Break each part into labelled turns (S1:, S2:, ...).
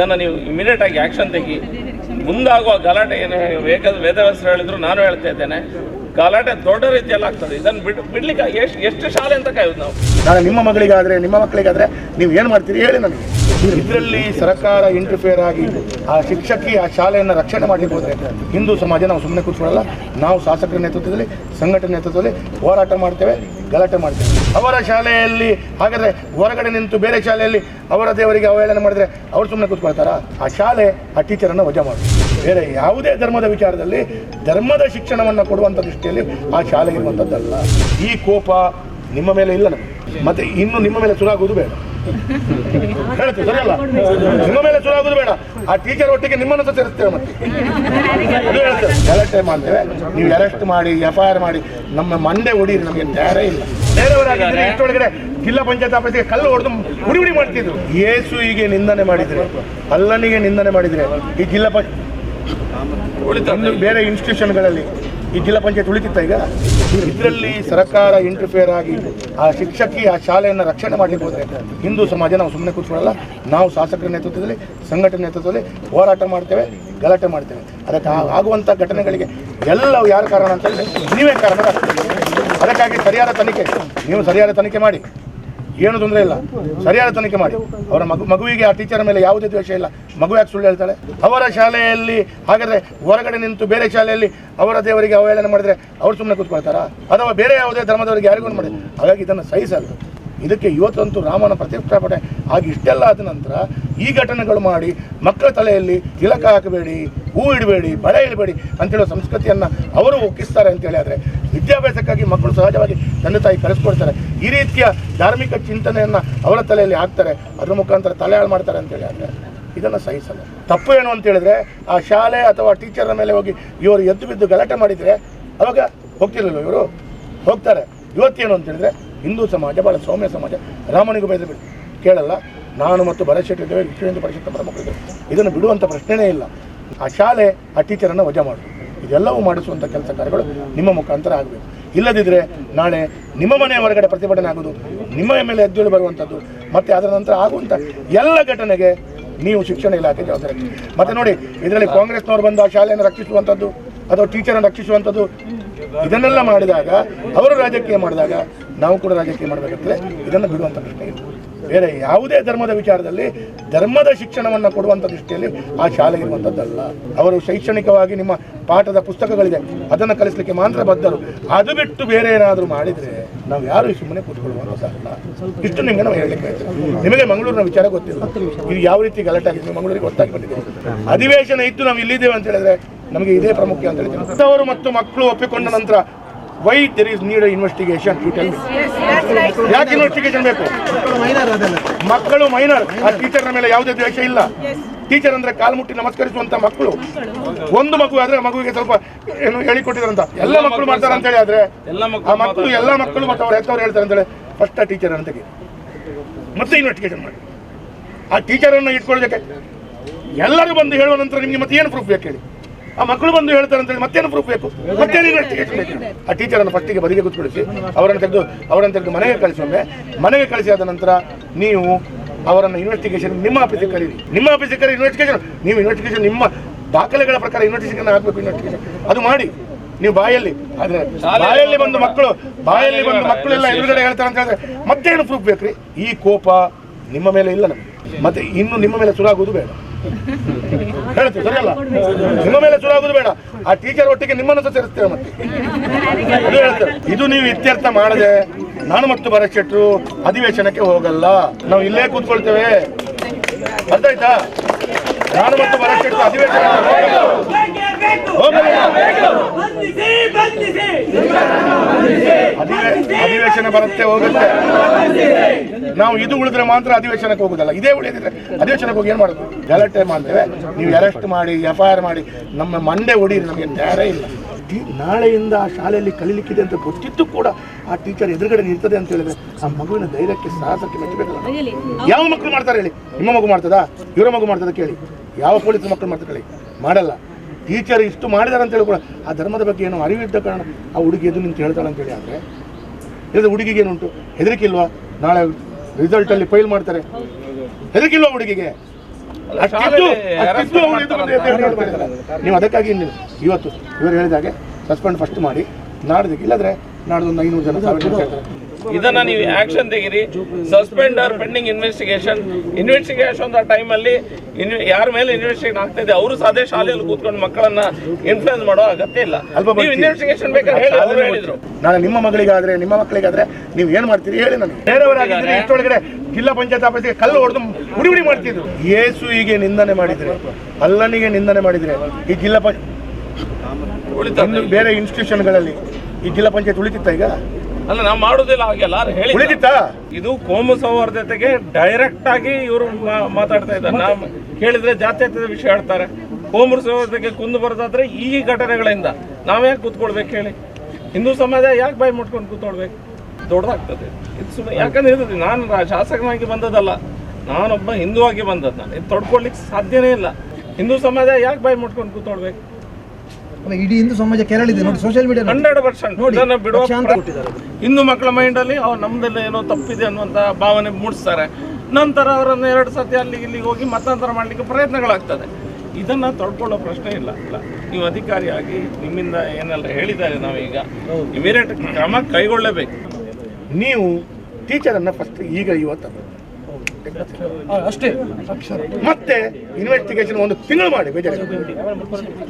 S1: ಇದನ್ನು ನೀವು ಇಮಿಡಿಯೇಟ್ ಆಗಿ ಆ್ಯಕ್ಷನ್ ತೆಗಿ. ಮುಂದಾಗುವ ಗಲಾಟೆ ಏನು ವೇದ ವೇದವ್ಯಾಸರು ಹೇಳಿದ್ರು ನಾನು ಹೇಳ್ತಾ ಇದ್ದೇನೆ. ಗಲಾಟೆ ದೊಡ್ಡ ರೀತಿಯಲ್ಲಿ ಆಗ್ತದೆ. ಇದನ್ನು ಬಿಡ್ ಬಿಡ್ಲಿಕ್ಕೆ ಎಷ್ಟು ಎಷ್ಟು ಶಾಲೆ ಅಂತ ಕಾಯೋದು ನಾವು?
S2: ನಾನು ನಿಮ್ಮ ಮಗಳಿಗಾದ್ರೆ ನಿಮ್ಮ ಮಕ್ಕಳಿಗಾದ್ರೆ ನೀವು ಏನು ಮಾಡ್ತೀರಿ ಹೇಳಿ ನನಗೆ. ಇದರಲ್ಲಿ ಸರ್ಕಾರ ಇಂಟರ್ಫಿಯರ್ ಆಗಿ ಆ ಶಿಕ್ಷಕಿ ಆ ಶಾಲೆಯನ್ನು ರಕ್ಷಣೆ ಮಾಡಲಿಕ್ಕೆ ಹೋದರೆ ಹಿಂದೂ ಸಮಾಜ ನಾವು ಸುಮ್ಮನೆ ಕೂತ್ಕೊಳ್ಳಲ್ಲ. ನಾವು ಶಾಸಕರ ನೇತೃತ್ವದಲ್ಲಿ ಸಂಘಟನೆ ನೇತೃತ್ವದಲ್ಲಿ ಹೋರಾಟ ಮಾಡ್ತೇವೆ ಗಲಾಟೆ ಮಾಡ್ತೇವೆ. ಅವರ ಶಾಲೆಯಲ್ಲಿ ಹಾಗಾದರೆ ಹೊರಗಡೆ ನಿಂತು ಬೇರೆ ಶಾಲೆಯಲ್ಲಿ ಅವರ ದೇವರಿಗೆ ಅವಹೇಳನ ಮಾಡಿದರೆ ಅವ್ರು ಸುಮ್ಮನೆ ಕೂತ್ಕೊಳ್ತಾರಾ? ಆ ಶಾಲೆ ಆ ಟೀಚರನ್ನು ವಜಾ ಮಾಡಿ ಬೇರೆ ಯಾವುದೇ ಧರ್ಮದ ವಿಚಾರದಲ್ಲಿ ಧರ್ಮದ ಶಿಕ್ಷಣವನ್ನು ಕೊಡುವಂಥ ದೃಷ್ಟಿಯಲ್ಲಿ ಆ ಶಾಲೆ ಇರುವಂಥದ್ದಲ್ಲ ಈ ಕೋಪ ನಿಮ್ಮ ಮೇಲೆ ಇಲ್ಲ ಮತ್ತೆ ಇನ್ನು ನಿಮ್ಮ ಮೇಲೆ ಸುರಾಗುವುದು ಬೇಡ. ಹೇಳ್ತೀವಿ ನಿಮ್ಮ ಮೇಲೆ ಸುರಾಗುವುದು ಬೇಡ. ಆ ಟೀಚರ್ ಒಟ್ಟಿಗೆ ನಿಮ್ಮನ್ನು ಸೇರಿಸ್ತೇವೆ ಮತ್ತೆ. ಹೇಳ್ತೇವೆ. ಮಾಡ್ತೇವೆ. ನೀವು ಅರೆಸ್ಟ್ ಮಾಡಿ ಎಫ್ ಆರ್ ಮಾಡಿ, ನಮ್ಮ ಮಂಡೆ ಹೊಡೀರಿ, ನಮಗೆ ನ್ಯಾಯ ಇಲ್ಲ. ಬೇರೆಯವರಾಗಿದ್ದರೆ ಇಷ್ಟೊಳಗಡೆ ಜಿಲ್ಲಾ ಪಂಚಾಯತ್ ಆಫೀಸಿಗೆ ಕಲ್ಲು ಹೊಡೆದು ಹುಡಿ ಹುಡಿ ಮಾಡ್ತಿದ್ರು. ಯೇಸುವಿಗೆ ನಿಂದನೆ ಮಾಡಿದರೆ, ಅಲ್ಲನಿಗೆ ನಿಂದನೆ ಮಾಡಿದರೆ ಈ ಜಿಲ್ಲಾ ಪಂಚಾಯತ್ ಬೇರೆ ಇನ್ಸ್ಟಿಟ್ಯೂಷನ್ಗಳಲ್ಲಿ ಈ ಜಿಲ್ಲಾ ಪಂಚಾಯತ್ ಉಳಿತಿತ್ತ ಈಗ? ಇದರಲ್ಲಿ ಸರ್ಕಾರ ಇಂಟರ್ಫಿಯರ್ ಆಗಿ ಆ ಶಿಕ್ಷಕಿ ಆ ಶಾಲೆಯನ್ನು ರಕ್ಷಣೆ ಮಾಡಲಿಕ್ಕೆ ಹೋದರೆ ಹಿಂದೂ ಸಮಾಜ ನಾವು ಸುಮ್ಮನೆ ಕೂತ್ಕೊಳ್ಳಲ್ಲ ನಾವು ಶಾಸಕರ ನೇತೃತ್ವದಲ್ಲಿ ಸಂಘಟನೆ ನೇತೃತ್ವದಲ್ಲಿ ಹೋರಾಟ ಮಾಡ್ತೇವೆ ಗಲಾಟೆ ಮಾಡ್ತೇವೆ. ಅದಕ್ಕೆ ಆಗುವಂಥ ಘಟನೆಗಳಿಗೆ ಎಲ್ಲವೂ ಯಾರು ಕಾರಣ ಅಂತ ಹೇಳಿದ್ರೆ ನೀವೇ ಕಾರಣ. ಅದಕ್ಕಾಗಿ ಸರಿಯಾದ ತನಿಖೆ ನೀವು ಸರಿಯಾದ ತನಿಖೆ ಮಾಡಿ. ಏನು ತೊಂದರೆ ಇಲ್ಲ. ಸರಿಯಾದ ತನಿಖೆ ಮಾಡಿ. ಅವರ ಮಗು, ಮಗುವಿಗೆ ಆ ಟೀಚರ್ ಮೇಲೆ ಯಾವುದೇ ದ್ವೇಷ ಇಲ್ಲ. ಮಗು ಯಾಕೆ ಸುಳ್ಳು ಹೇಳ್ತಾಳೆ? ಅವರ ಶಾಲೆಯಲ್ಲಿ, ಹಾಗಾದರೆ ಹೊರಗಡೆ ನಿಂತು ಬೇರೆ ಶಾಲೆಯಲ್ಲಿ ಅವರ ದೇವರಿಗೆ ಅವಹೇಳನ ಮಾಡಿದರೆ ಅವರು ಸುಮ್ಮನೆ ಕೂತ್ಕೊಳ್ತಾರಾ? ಅಥವಾ ಬೇರೆ ಯಾವುದೇ ಧರ್ಮದವರಿಗೆ ಯಾರಿಗೂ ಮಾಡಿ. ಹಾಗಾಗಿ ಇದನ್ನು ಸಹಿಸಲ್ಲ. ಇದಕ್ಕೆ ಇವತ್ತಂತೂ ರಾಮನ ಪ್ರತಿಷ್ಠಾಪನೆ ಆಗಿ ಇಷ್ಟೆಲ್ಲ ಆದ ನಂತರ ಈ ಘಟನೆಗಳು ಮಾಡಿ ಮಕ್ಕಳ ತಲೆಯಲ್ಲಿ ತಿಲಕ ಹಾಕಬೇಡಿ, ಹೂ ಇಡಬೇಡಿ, ಬಳೆ ಇಡಬೇಡಿ ಅಂತೇಳೋ ಸಂಸ್ಕೃತಿಯನ್ನು ಅವರು ಒಕ್ಕಿಸ್ತಾರೆ ಅಂತೇಳಿ ಆದರೆ ವಿದ್ಯಾಭ್ಯಾಸಕ್ಕಾಗಿ ಮಕ್ಕಳು ಸಹಜವಾಗಿ ತಂದೆ ತಾಯಿ ಕಲಿಸ್ಕೊಡ್ತಾರೆ ಈ ರೀತಿಯ ಧಾರ್ಮಿಕ ಚಿಂತನೆಯನ್ನು ಅವರ ತಲೆಯಲ್ಲಿ ಹಾಕ್ತಾರೆ. ಅದರ ಮುಖಾಂತರ ತಲೆ ಹಾಳು ಮಾಡ್ತಾರೆ ಅಂತೇಳಿ ಆದರೆ ಇದನ್ನು ಸಹಿಸಲ್ಲ. ತಪ್ಪು ಏನು ಅಂತ ಹೇಳಿದ್ರೆ ಆ ಶಾಲೆ ಅಥವಾ ಟೀಚರ್ನ ಮೇಲೆ ಹೋಗಿ ಇವರು ಎದ್ದು ಬಿದ್ದು ಗಲಾಟೆ ಮಾಡಿದರೆ ಅವಾಗ ಹೋಗ್ತಿರಲಿಲ್ಲ ಇವರು? ಹೋಗ್ತಾರೆ. ಇವತ್ತೇನು ಅಂತ ಹೇಳಿದ್ರೆ ಹಿಂದೂ ಸಮಾಜ ಭಾಳ ಸೌಮ್ಯ ಸಮಾಜ, ರಾಮನಿಗೂ ಬೈದು ಕೇಳಲ್ಲ, ನಾನು ಮತ್ತು ಭರಶೆಟ್ಟಿ ಶೆಟ್ಟಿ ಇದ್ದೇವೆ ವಿಶ್ವ ಹಿಂದೂ ಪರಿಷತ್ ಪ್ರಮುಖರಿದ್ದೇವೆ ಇದನ್ನು ಬಿಡುವಂಥ ಪ್ರಶ್ನೆಯೇ ಇಲ್ಲ. ಆ ಶಾಲೆ, ಆ ಟೀಚರನ್ನು ವಜಾ ಮಾಡು. ಇದೆಲ್ಲವೂ ಮಾಡಿಸುವಂಥ ಕೆಲಸ ಕಾರ್ಯಗಳು ನಿಮ್ಮ ಮುಖಾಂತರ ಆಗಬೇಕು. ಇಲ್ಲದಿದ್ದರೆ ನಾಳೆ ನಿಮ್ಮ ಮನೆಯ ಹೊರಗಡೆ ಪ್ರತಿಭಟನೆ ಆಗೋದು, ನಿಮ್ಮ ಮೇಲೆ ಎದ್ದೇಳಿ ಬರುವಂಥದ್ದು ಮತ್ತು ಅದರ ನಂತರ ಆಗುವಂಥ ಎಲ್ಲ ಘಟನೆಗೆ ನೀವು ಶಿಕ್ಷಣ ಇಲಾಖೆ ಜವಾಬ್ದಾರಿ. ಮತ್ತು ನೋಡಿ, ಇದರಲ್ಲಿ ಕಾಂಗ್ರೆಸ್ನವರು ಬಂದು ಆ ಶಾಲೆಯನ್ನು ರಕ್ಷಿಸುವಂಥದ್ದು ಅಥವಾ ಟೀಚರನ್ನು ರಕ್ಷಿಸುವಂಥದ್ದು ಇದನ್ನೆಲ್ಲ ಮಾಡಿದಾಗ, ಅವರು ರಾಜಕೀಯ ಮಾಡಿದಾಗ, ನಾವು ಕೂಡ ರಾಜಕೀಯ ಮಾಡಬೇಕಾಗ್ತದೆ. ಇದನ್ನು ಬಿಡುವಂಥ ಪ್ರಶ್ನೆ ಇಲ್ಲ ಬೇರೆ ಯಾವುದೇ ಧರ್ಮದ ವಿಚಾರದಲ್ಲಿ ಧರ್ಮದ ಶಿಕ್ಷಣವನ್ನು ಕೊಡುವಂಥ ದೃಷ್ಟಿಯಲ್ಲಿ ಆ ಶಾಲೆ ಇರುವಂಥದ್ದಲ್ಲ ಅವರು ಶೈಕ್ಷಣಿಕವಾಗಿ ನಿಮ್ಮ ಪಾಠದ ಪುಸ್ತಕಗಳಿದೆ, ಅದನ್ನು ಕಲಿಸಲಿಕ್ಕೆ ಮಾತ್ರ ಬದ್ಧರು. ಅದು ಬಿಟ್ಟು ಬೇರೆ ಏನಾದರೂ ಮಾಡಿದರೆ ನಾವು ಯಾರು ಸುಮ್ಮನೆ ಕೂತ್ಕೊಳ್ಳುವಂಥದ್ದಲ್ಲ ಇಷ್ಟು ನಿಮಗೆ ನಾವು ಹೇಳಲಿಕ್ಕೆ. ನಿಮಗೆ ಮಂಗಳೂರಿನ ವಿಚಾರ ಗೊತ್ತಿಲ್ಲ. ಇದು ಯಾವ ರೀತಿ ಗಲಾಟೆ ಆಗಿದೆ ಮಂಗಳೂರಿಗೆ ಗೊತ್ತಾಗಿ ಬಂದಿದೆ. ಅಧಿವೇಶನ ಇತ್ತು ನಾವು ಇಲ್ಲಿದ್ದೇವೆ ಅಂತ ಹೇಳಿದ್ರೆ ನಮಗೆ ಇದೇ ಪ್ರಮುಖ ಅಂತ ಹೇಳ್ತೀನಿ. ಅವರು ಮತ್ತು ಮಕ್ಕಳು ಒಪ್ಪಿಕೊಂಡ ನಂತರ why there is need investigation ಯಾಕೆ ಇನ್ವೆಸ್ಟಿಗೇಷನ್ ಬೇಕು? ಮಕ್ಕಳು ಮೈನರ್ ಆ ಟೀಚರ್ನ ಮೇಲೆ ಯಾವುದೇ ದ್ವೇಷ ಇಲ್ಲ. ಟೀಚರ್ ಅಂದ್ರೆ ಕಾಲು ಮುಟ್ಟಿ ನಮಸ್ಕರಿಸುವಂತ ಮಕ್ಕಳು. ಒಂದು ಮಗು ಆದ್ರೆ ಮಗುವಿಗೆ ಸ್ವಲ್ಪ ಏನು ಹೇಳಿಕೊಟ್ಟಿದ್ರಂತ ಎಲ್ಲ ಮಕ್ಕಳು ಮಾಡ್ತಾರೆ ಅಂತ ಹೇಳಿ ಆದ್ರೆ ಆ ಮಕ್ಕಳು ಎಲ್ಲ ಮಕ್ಕಳು ಮತ್ತು ಅವ್ರ ಹೆತ್ತವ್ರು ಹೇಳ್ತಾರೆ ಅಂತ ಹೇಳಿ ಫಸ್ಟ್ ಆ ಟೀಚರ್ ಅಂತ ಮತ್ತೆ ಇನ್ವೆಸ್ಟಿಗೇಷನ್ ಮಾಡಿ. ಆ ಟೀಚರನ್ನು ಇಟ್ಕೊಳ್ಳೋದಕ್ಕೆ ಎಲ್ಲರೂ ಬಂದು ಹೇಳುವ ನಂತರ ನಿಮಗೆ ಮತ್ತೆ ಏನು ಪ್ರೂಫ್ ಬೇಕು ಹೇಳಿ? ಆ ಮಕ್ಕಳು ಬಂದು ಹೇಳ್ತಾರೆ ಅಂತ ಹೇಳಿ ಮತ್ತೇನು ಪ್ರೂಫ್ ಬೇಕು? ಮತ್ತೇನು ಇನ್ವೆಸ್ಟಿಗೇಷನ್ ಬೇಕು ಆ ಟೀಚರನ್ನು ಫಸ್ಟಿಗೆ ಬದಿಗೆ ಕೂತ್ಕೊಳಿಸಿ ಅವರನ್ನು ತೆಗೆದು ಅವರನ್ನು ತೆಗೆದು ಮನೆಗೆ ಕಳಿಸೊಮ್ಮೆ ಮನೆಗೆ ಕಳಿಸಿ ಆದ ನಂತರ ನೀವು ಅವರನ್ನು ಇನ್ವೆಸ್ಟಿಗೇಷನ್ ನಿಮ್ಮ ಆಫೀಸಿಗೆ ಕರೀರಿ. ನಿಮ್ಮ ಆಫೀಸಿಗೆ ಕರೀರಿ ಇನ್ವೆಸ್ಟಿಗೇಷನ್ ನೀವು ಇನ್ವೆಸ್ಟಿಗೇಷನ್ ನಿಮ್ಮ ದಾಖಲೆಗಳ ಪ್ರಕಾರ ಇನ್ವೆಸ್ಟಿಗೇಷನ್ ಆಗಬೇಕು ಇನ್ವೆಸ್ಟಿಗೇಷನ್ ಅದು ಮಾಡಿ. ನೀವು ಬಾಯಲ್ಲಿ ಆದರೆ ಬಾಯಲ್ಲಿ ಬಂದು ಮಕ್ಕಳು ಬಾಯಲ್ಲಿ ಬಂದು ಮಕ್ಕಳೆಲ್ಲ ಎದುರುಗಡೆ ಹೇಳ್ತಾರೆ ಅಂತ ಹೇಳಿದ್ರೆ ಮತ್ತೇನು ಪ್ರೂಫ್ ಬೇಕ್ರಿ ಈ ಕೋಪ ನಿಮ್ಮ ಮೇಲೆ ಇಲ್ಲ ನಮಗೆ. ಮತ್ತೆ ಇನ್ನು ನಿಮ್ಮ ಮೇಲೆ ಸುರಾಗುವುದು ಬೇಡ. ಹೇಳ್ತೀವಿ ಸರಿಯಲ್ಲ? ನಿಮ್ಮ ಮೇಲೆ ಸುರಾಗುವುದು ಬೇಡ. ಆ ಟೀಚರ್ ಒಟ್ಟಿಗೆ ನಿಮ್ಮನ್ನು ಸೇರಿಸ್ತೇವೆ ಮತ್ತೆ? ಹೇಳ್ತೇವೆ ಇದು ನೀವು ಇತ್ಯರ್ಥ ಮಾಡದೆ ನಾನು ಮತ್ತು ಭರತ್ ಅಧಿವೇಶನಕ್ಕೆ ಹೋಗಲ್ಲ. ನಾವು ಇಲ್ಲೇ ಕೂತ್ಕೊಳ್ತೇವೆ. ಅರ್ಥ ಆಯ್ತಾ? ನಾನು ಮತ್ತು ಭರತ್ ಶೆಟ್ರು ಅಧಿವೇಶನ ಹೋಗಲ್ಲ.
S3: ಬಂಧಿಸಿ ಬಂಧಿಸಿ
S2: ಅಧಿವೇ- ಅಧಿವೇಶನ ಬರುತ್ತೆ ಹೋಗುತ್ತೆ. ನಾವು ಇದು ಉಳಿದ್ರೆ ಮಾತ್ರ ಅಧಿವೇಶನಕ್ಕೆ ಹೋಗುದಲ್ಲ ಇದೇ ಉಳಿದಿದ್ರೆ ಅಧಿವೇಶನಕ್ಕೆ ಹೋಗಿ ಏನು ಮಾಡೋದು ಗಲಾಟೆ ಮಾಡ್ತೇವೆ. ನೀವು ಅರೆಸ್ಟ್ ಮಾಡಿ ಎಫ್ ಐ ಆರ್ ಮಾಡಿ ನಮ್ಮ ಮಂಡೆ ಹೊಡೀರಿ ನಮಗೆ ನ್ಯಾಯ ಇಲ್ಲ. ನಾಳೆಯಿಂದ ಆ ಶಾಲೆಯಲ್ಲಿ ಕಲೀಲಿಕ್ಕಿದೆ ಅಂತ ಗೊತ್ತಿದ್ದು ಕೂಡ ಆ ಟೀಚರ್ ಎದುರುಗಡೆ ನಿಲ್ತದೆ ಅಂತ ಹೇಳಿದ್ರೆ ಆ ಮಗುವಿನ ಧೈರ್ಯಕ್ಕೆ ಸಾಹಸಕ್ಕೆ ಮೆಚ್ಚಬೇಕಲ್ಲ ಯಾವ ಮಕ್ಕಳು ಮಾಡ್ತಾರೆ ಹೇಳಿ? ನಿಮ್ಮ ಮಗು ಮಾಡ್ತದಾ? ಇವರ ಮಗು ಮಾಡ್ತದ ಕೇಳಿ. ಯಾವ ಪೊಲೀಸ್ ಮಕ್ಕಳು ಮಾಡ್ತಾರೆ ಹೇಳಿ ಮಾಡಲ್ಲ. ಟೀಚರ್ ಇಷ್ಟು ಮಾಡಿದಾರೆ ಅಂತೇಳಿ ಕೂಡ ಆ ಧರ್ಮದ ಬಗ್ಗೆ ಏನೋ ಅರಿವಿದ್ದ ಕಾರಣ ಆ ಹುಡುಗಿ ಎದು ನಿಂತು ಹೇಳ್ತಾಳೆ ಅಂತೇಳಿ ಆದರೆ ಇಲ್ಲದ ಹುಡುಗಿಗೆ ಏನುಂಟು? ಹೆದರಿಕೆ ಇಲ್ವಾ ನಾಳೆ ರಿಸಲ್ಟಲ್ಲಿ ಫೈಲ್ ಮಾಡ್ತಾರೆ. ಹೆದರಿಕಿಲ್ವಾ ಹುಡುಗಿಗೆ. ನೀವು ಅದಕ್ಕಾಗಿ ಇವತ್ತು ಇವರು ಹೇಳಿದಾಗೆ ಸಸ್ಪೆಂಡ್ ಫಸ್ಟ್ ಮಾಡಿ ನಾಡ್ದಿಗೆ ಇಲ್ಲದ್ರೆ ನಾಡ್ದೊಂದು ಐನೂರು ಜನ ಸಾವಿರ ಜನ.
S1: ಇದನ್ನ ನೀವು ಆಕ್ಷನ್ ತೆಗೀರಿ. Suspend or pending investigation investigation ಅಲ್ಲಿ ಯಾರ ಮೇಲೆ ಇನ್ವೆಸ್ಟಿಗೇಷನ್ ಆಗ್ತಾ ಇದೆ ಅವರು ಅದೇ ಶಾಲೆಯಲ್ಲಿ ಕೂತ್ಕೊಂಡು ಮಕ್ಕಳನ್ನ ಇನ್ಫ್ಲೂಯೆನ್ಸ್ ಮಾಡೋ ಅಗತ್ಯ ಇಲ್ಲ. ನೀವು. ಇನ್ವೆಸ್ಟಿಗೇಷನ್ ಬೇಕಾದ್ರೆ ಹೇಳಿ ಅವ್ರು ಹೇಳಿದ್ರು.
S2: ನಾಳೆ ನಿಮ್ಮ ಮಗಳಿಗಾದ್ರೆ ನಿಮ್ಮ ಮಕ್ಕಳಿಗಾದ್ರೆ ನೀವು ಏನ್ ಮಾಡ್ತೀರಿ ಹೇಳಿ ನನಗೆ. ಬೇರೆಯವರಾಗಿದ್ರೆ ಇಷ್ಟೊಳಗಡೆ ಜಿಲ್ಲಾ ಪಂಚಾಯತ್ ಆಫೀಸ್ಗೆ ಕಲ್ಲು ಹೊಡೆದು ಉಡಿ ಮಾಡ್ತಿದ್ರು. ಮಾಡ್ತಿದ್ರು ಹೀಗೆ ನಿಂದನೆ ಮಾಡಿದ್ರೆ ಅಲ್ಲನಿಗೆ ನಿಂದನೆ ಮಾಡಿದ್ರೆ ಈ ಜಿಲ್ಲಾ ಪಂಚಾಯತ್ ಬೇರೆ ಇನ್ಸ್ಟಿಟ್ಯೂಷನ್ಗಳಲ್ಲಿ ಈ ಜಿಲ್ಲಾ ಪಂಚಾಯತ್ ಉಳಿತಿತ್ತ ಈಗ?
S1: ಅಲ್ಲ ನಾವು ಮಾಡುದಿಲ್ಲ ಹಾಗೆಲ್ಲ. ಹೇಳಿ ಇದು ಕೋಮು ಸೌಹಾರ್ದತೆಗೆ ಡೈರೆಕ್ಟ್ ಆಗಿ ಇವರು ಮಾತಾಡ್ತಾ ಇದ್ದಾರೆ. ನಾವು ಕೇಳಿದ್ರೆ ಜಾತ್ಯತೀತ ವಿಷಯ ಹೇಳ್ತಾರೆ. ಕೋಮು ಸೌಹಾರ್ದತೆಗೆ ಕುಂದು ಬರೋದಾದ್ರೆ ಈ ಘಟನೆಗಳಿಂದ. ನಾವ್ಯಾಕೆ ಕೂತ್ಕೊಳ್ಬೇಕು ಹೇಳಿ? ಹಿಂದೂ ಸಮಾಜ ಯಾಕೆ ಬಾಯಿ ಮುಟ್ಕೊಂಡು ಕೂತ್ಕೊಳ್ಬೇಕು? ದೊಡ್ಡದಾಗ್ತದೆ. ಇದು ಸುಮ್ಮನೆ ಯಾಕಂದ್ರೆ ಇರ್ತದೆ ನಾನು ಶಾಸಕನಾಗಿ ಬಂದದಲ್ಲ ನಾನೊಬ್ಬ ಹಿಂದೂ ಆಗಿ ಬಂದದ್ದು ನಾನು ಇದು ತೊಡ್ಕೊಳ್ಲಿಕ್ಕೆ ಸಾಧ್ಯನೇ ಇಲ್ಲ. ಹಿಂದೂ ಸಮಾಜ ಯಾಕೆ ಬಾಯಿ ಮುಟ್ಕೊಂಡು ಕೂತ್ಕೊಳ್ಬೇಕು?
S4: ಅಲ್ಲ, ಇಡೀ ಹಿಂದೂ ಸಮಾಜ ಕೆರಳಿದೆ. ನೋಡಿ ಸೋಷಿಯಲ್ ಮೀಡಿಯಾ
S1: ಹಂಡ್ರೆಡ್ ಪರ್ಸೆಂಟ್ ಇದನ್ನ ಬಿಡುವ. ಹಿಂದೂ ಮಕ್ಕಳ ಮೈಂಡಲ್ಲಿ ಅವ್ರು ನಮ್ದೆಲ್ಲ ಏನೋ ತಪ್ಪಿದೆ ಅನ್ನುವಂಥ ಭಾವನೆ ಮೂಡಿಸ್ತಾರೆ. ನಂತರ ಅವರನ್ನು ಎರಡು ಸತಿ ಅಲ್ಲಿಗೆ ಇಲ್ಲಿಗೆ ಹೋಗಿ ಮತಾಂತರ ಮಾಡಲಿಕ್ಕೆ ಪ್ರಯತ್ನಗಳಾಗ್ತದೆ. ಇದನ್ನ ತೊಳ್ಕೊಳ್ಳೋ ಪ್ರಶ್ನೆ ಇಲ್ಲ. ಇಲ್ಲ ನೀವು ಅಧಿಕಾರಿಯಾಗಿ ನಿಮ್ಮಿಂದ ಏನೆಲ್ಲ ಹೇಳಿದ್ದಾರೆ ನಾವೀಗ ಇಮಿಡಿಯೇಟ್ ಕ್ರಮ ಕೈಗೊಳ್ಳಬೇಕು.
S2: ನೀವು ಟೀಚರ್ ಅನ್ನ ಫಸ್ಟ್ ಈಗ ಇವತ್ತು
S4: ಅಷ್ಟೇ.
S2: ಮತ್ತೆ ಇನ್ವೆಸ್ಟಿಗೇಷನ್ ಒಂದು ತಿಂಗಳು ಮಾಡಿ ಬೇಜಾರು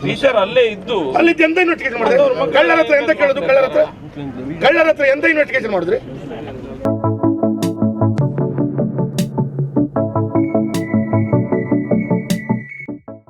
S1: ಟೀಚರ್ ಅಲ್ಲೇ ಇದ್ದು
S2: ಅಲ್ಲಿ ಎಂತ ಇನ್ವೆಸ್ಟಿಗೇಷನ್ ಮಾಡಿದ್ರೆ? ಕಳ್ಳರ ಹತ್ರ ಎಂತ ಕೇಳೋದು? ಕಳ್ಳರ ಹತ್ರ? ಕಳ್ಳರ ಹತ್ರ ಎಂತ ಇನ್ವೆಸ್ಟಿಗೇಷನ್ ಮಾಡಿದ್ರಿ?